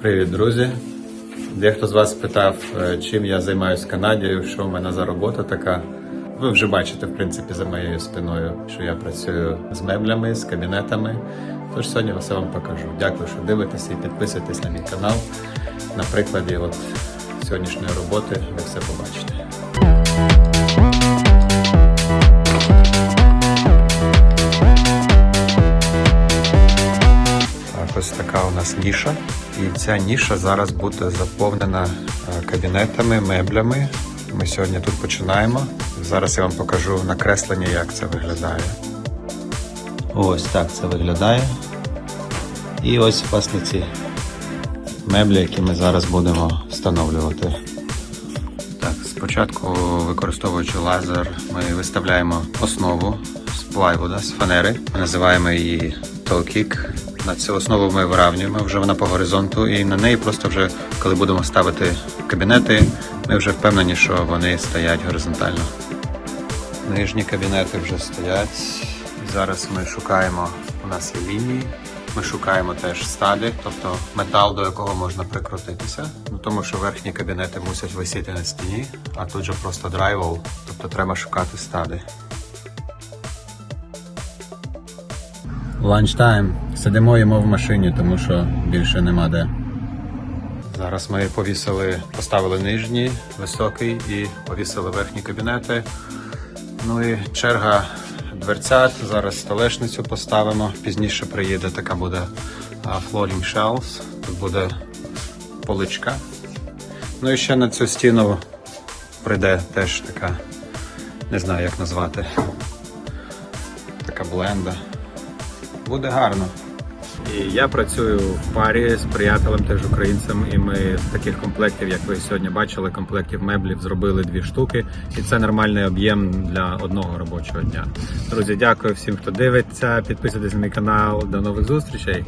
Привіт, друзі! Дехто з вас питав, е, чим я займаюся в Канаді, що в мене за робота така. Ви вже бачите, в принципі, за моєю спиною, що я працюю з меблями, з кабінетами. Тож сьогодні все вам покажу. Дякую, що дивитеся і підписуєтесь на мій канал. На прикладі от сьогоднішньої роботи ви все побачите. Ось така у нас ніша. І ця ніша зараз буде заповнена е, кабінетами, меблями. Ми сьогодні тут починаємо. Зараз я вам покажу накреслення, як це виглядає. Ось так це виглядає. І ось власне ці меблі, які ми зараз будемо встановлювати. Так, спочатку, використовуючи лазер, ми виставляємо основу з плайвуда, з фанери. Ми називаємо її толкік. На цю основу ми виравнюємо вже вона по горизонту, і на неї просто вже, коли будемо ставити кабінети, ми вже впевнені, що вони стоять горизонтально. Нижні кабінети вже стоять. Зараз ми шукаємо, у нас є лінії. Ми шукаємо теж стади, тобто метал, до якого можна прикрутитися. Ну тому що верхні кабінети мусять висіти на стіні, а тут же просто драйвол, тобто треба шукати стади. Ланчтайм. Сидимо їмо в машині, тому що більше нема де. Зараз ми повісили, поставили нижній, високий і повісили верхні кабінети. Ну і черга дверцят. Зараз столешницю поставимо. Пізніше приїде така буде а, floating shelves. Тут буде поличка. Ну і ще на цю стіну прийде теж така, не знаю як назвати. Така бленда. Буде гарно. І я працюю в парі з приятелем, теж українцем, і ми з таких комплектів, як ви сьогодні бачили, комплектів меблів зробили дві штуки, і це нормальний об'єм для одного робочого дня. Друзі, дякую всім, хто дивиться. Підписуйтесь на мій канал. До нових зустрічей.